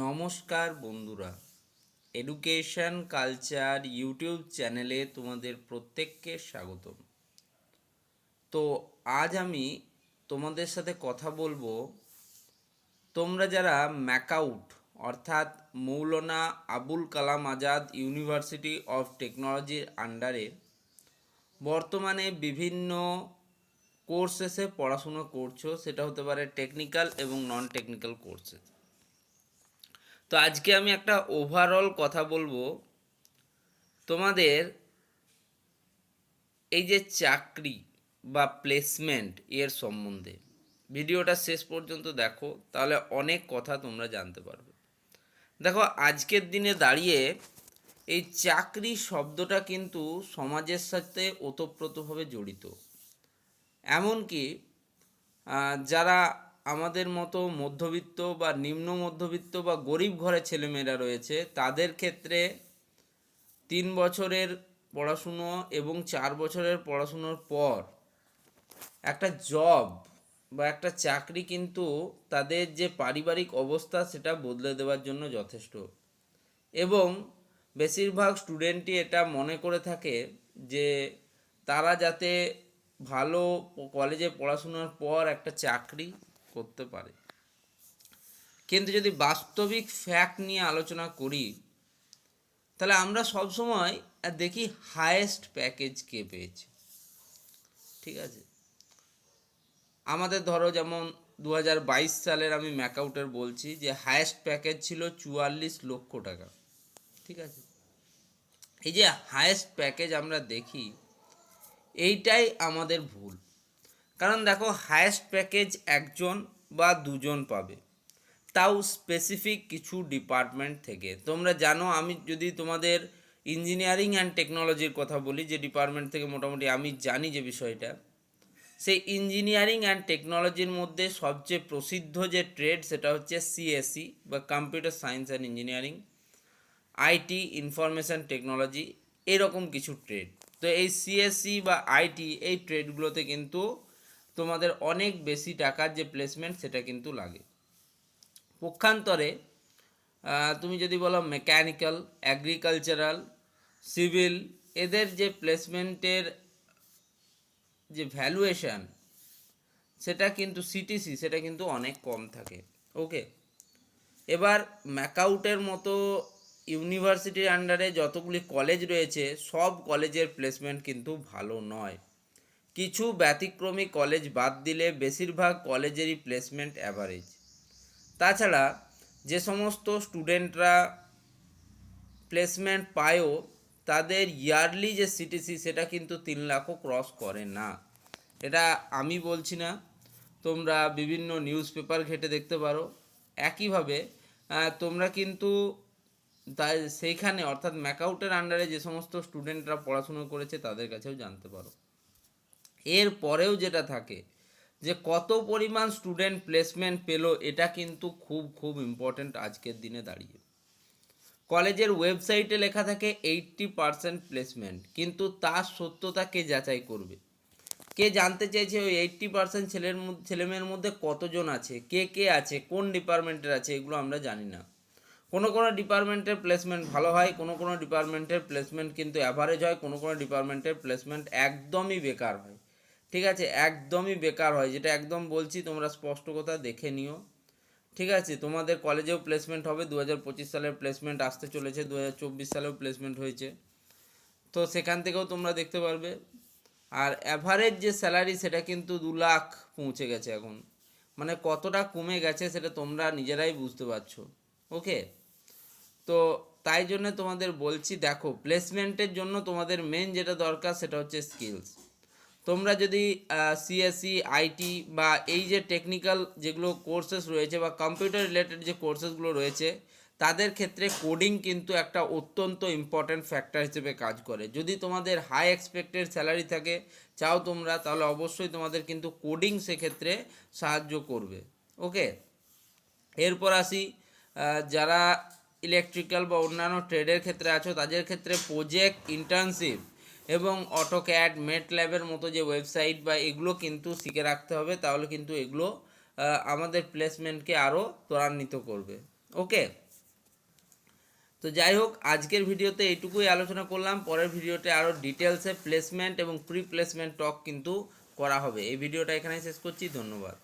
নমস্কার বন্ধুরা। Education culture YouTube চ্যানেলে তোমাদের প্রত্যেককে স্বাগতম। তো আজ আমি তোমাদের সাথে কথা বলব, তোমরা যারা ম্যাকাউট অর্থাৎ মৌলানা আবুল কালাম আজাদ ইউনিভার্সিটি অফ টেকনোলজির আন্ডারে বর্তমানে বিভিন্ন কোর্সেসে পড়াশুনো করছ, সেটা হতে পারে টেকনিক্যাল এবং নন টেকনিক্যাল কোর্সেস তো আজকে আমি একটা ওভারঅল কথা বলব। তোমাদের এই যে চাকরি বা প্লেসমেন্ট এর সম্বন্ধে, ভিডিওটা শেষ পর্যন্ত দেখো, তাহলে অনেক কথা তোমরা জানতে পারবে। দেখো, আজকের দিনে দাঁড়িয়ে এই চাকরি শব্দটা কিন্তু সমাজের সাথে ওতপ্রোতভাবে জড়িত। এমনকি যারা আমাদের মতো মধ্যবিত্ত বা নিম্ন মধ্যবিত্ত বা গরিব ঘরের ছেলেমেয়েরা রয়েছে, তাদের ক্ষেত্রে তিন বছরের পড়াশুনো এবং চার বছরের পড়াশুনোর পর একটা জব বা একটা চাকরি কিন্তু তাদের যে পারিবারিক অবস্থা সেটা বদলে দেওয়ার জন্য যথেষ্ট। এবং বেশিরভাগ স্টুডেন্টই এটা মনে করে থাকে যে তারা যাতে ভালো কলেজে পড়াশোনার পর একটা চাকরি করতে পারে। কিন্তু যদি বাস্তবিক ফ্যাক্ট নিয়ে আলোচনা করি, তাহলে আমরা সবসময় দেখি হায়েস্ট প্যাকেজ কে পেয়েছে। ঠিক আছে? আমাদের ধরো যেমন দু হাজার বাইশ সালের আমি ম্যাকআউটের বলছি যে হায়েস্ট প্যাকেজ ছিল চুয়াল্লিশ লক্ষ টাকা। ঠিক আছে? এই যে হায়েস্ট প্যাকেজ আমরা দেখি, এইটাই আমাদের ভুল। কারণ দেখো হায়েস্ট প্যাকেজ একজন বা দুজন পাবে। তাও স্পেসিফিক কিছু ডিপার্টমেন্ট থেকে। তোমরা জানো আমি যদি তোমাদের ইঞ্জিনিয়ারিং অ্যান্ড টেকনোলজির কথা বলি, যে ডিপার্টমেন্ট থেকে মোটামুটি আমি জানি যে বিষয়টা, সেই ইঞ্জিনিয়ারিং অ্যান্ড টেকনোলজির মধ্যে সবচেয়ে প্রসিদ্ধ যে ট্রেড সেটা হচ্ছে সিএসসি বা computer science and engineering IT information technology এরকম কিছু ট্রেড তো এই সিএসসি বা আইটি এই ট্রেডগুলোতে কিন্তু তোমাদের অনেক বেশি টাকার যে প্লেসমেন্ট সেটা কিন্তু লাগে। পক্ষান্তরে তুমি যদি বলো মেকানিক্যাল অ্যাগ্রিকালচারাল সিভিল এদের যে প্লেসমেন্টের যে ভ্যালুয়েশন সেটা কিন্তু সিটিসি সেটা কিন্তু অনেক কম থাকে। ওকে এবার ম্যাকাউটের মতো ইউনিভার্সিটির আন্ডারে যতগুলি কলেজ রয়েছে, সব কলেজের প্লেসমেন্ট কিন্তু ভালো নয়। কিছু ব্যতিক্রমী কলেজ বাদ দিলে বেশিরভাগ কলেজেরই প্লেসমেন্ট অ্যাভারেজ তাছাড়া যে সমস্ত স্টুডেন্টরা প্লেসমেন্ট পায়ও, তাদের ইয়ারলি যে সিটিসি সেটা কিন্তু তিন লাখও ক্রস করে না। এটা আমি বলছি না, তোমরা বিভিন্ন নিউজ পেপার ঘেটে দেখতে পারো। একইভাবে তোমরা কিন্তু তাই সেইখানে অর্থাৎ ম্যাকআউটের আন্ডারে যে সমস্ত স্টুডেন্টরা পড়াশুনো করেছে তাদের কাছেও জানতে পারো। এর পরেও যেটা থাকে, যে কত পরিমাণ স্টুডেন্ট প্লেসমেন্ট পেল, এটা কিন্তু খুব খুব ইম্পর্ট্যান্ট আজকের দিনে দাঁড়িয়ে। কলেজের ওয়েবসাইটে লেখা থাকে এইট্টি পারসেন্ট প্লেসমেন্ট কিন্তু তার সত্যতা কে যাচাই করবে? কে জানতে চাইছে ওই এইট্টি পার্সেন্ট ছেলের ছেলেমেয়ের মধ্যে কতজন আছে? কে কে আছে? কোন ডিপার্টমেন্টের আছে? এগুলো আমরা জানি না। কোনো কোনো ডিপার্টমেন্টের প্লেসমেন্ট ভালো হয়, কোনো কোনো ডিপার্টমেন্টের প্লেসমেন্ট কিন্তু অ্যাভারেজ হয়, কোনো কোনো ডিপার্টমেন্টের প্লেসমেন্ট একদমই বেকার হয়। ঠিক আছে? একদমই বেকার হয়। যেটা একদম বলছি, তোমরা স্পষ্ট কথা দেখে নিও। ঠিক আছে? তোমাদের কলেজেও প্লেসমেন্ট হবে। দু হাজার পঁচিশ সালের প্লেসমেন্ট আসতে চলেছে। দু হাজার চব্বিশ সালেও প্লেসমেন্ট হয়েছে। তো সেখান থেকেও তোমরা দেখতে পারবে। আর অ্যাভারেজ যে স্যালারি সেটা কিন্তু দু লাখ পৌঁছে গেছে এখন। মানে কতটা কমে গেছে, সেটা তোমরা নিজেরাই বুঝতে পারছ। ওকে তো তাই জন্য তোমাদের বলছি, দেখো প্লেসমেন্টের জন্য তোমাদের মেন যেটা দরকার, সেটা হচ্ছে স্কিলস তোমরা যদি সিএসসি আইটি বা এই যে টেকনিক্যাল যেগুলো কোর্সেস রয়েছে বা কম্পিউটার রিলেটেড যে কোর্সেসগুলো রয়েছে, তাদের ক্ষেত্রে কোডিং কিন্তু একটা অত্যন্ত ইম্পর্ট্যান্ট ফ্যাক্টর হিসেবে কাজ করে। যদি তোমাদের হাই এক্সপেক্টেড স্যালারি থাকে, চাও তোমরা, তাহলে অবশ্যই তোমাদের কিন্তু কোডিং সেক্ষেত্রে সাহায্য করবে। ওকে এরপর আসি যারা ইলেকট্রিক্যাল বা অন্যান্য ট্রেডের ক্ষেত্রে আছো, তাদের ক্ষেত্রে প্রজেক্ট ইন্টার্নশিপ এবং অটোক্যাড মেট ল্যাবের মতো যে ওয়েবসাইট বা এগুলো কিন্তু শিখে রাখতে হবে, তাহলে কিন্তু এগুলো আমাদের প্লেসমেন্টকে আরও ত্বরান্বিত করবে। ওকে তো যাই হোক, আজকের ভিডিওতে এইটুকুই আলোচনা করলাম। পরের ভিডিওতে আরও ডিটেলসে প্লেসমেন্ট এবং প্রি প্লেসমেন্ট টক কিন্তু করা হবে। এই ভিডিওটা এখানে শেষ করছি। ধন্যবাদ।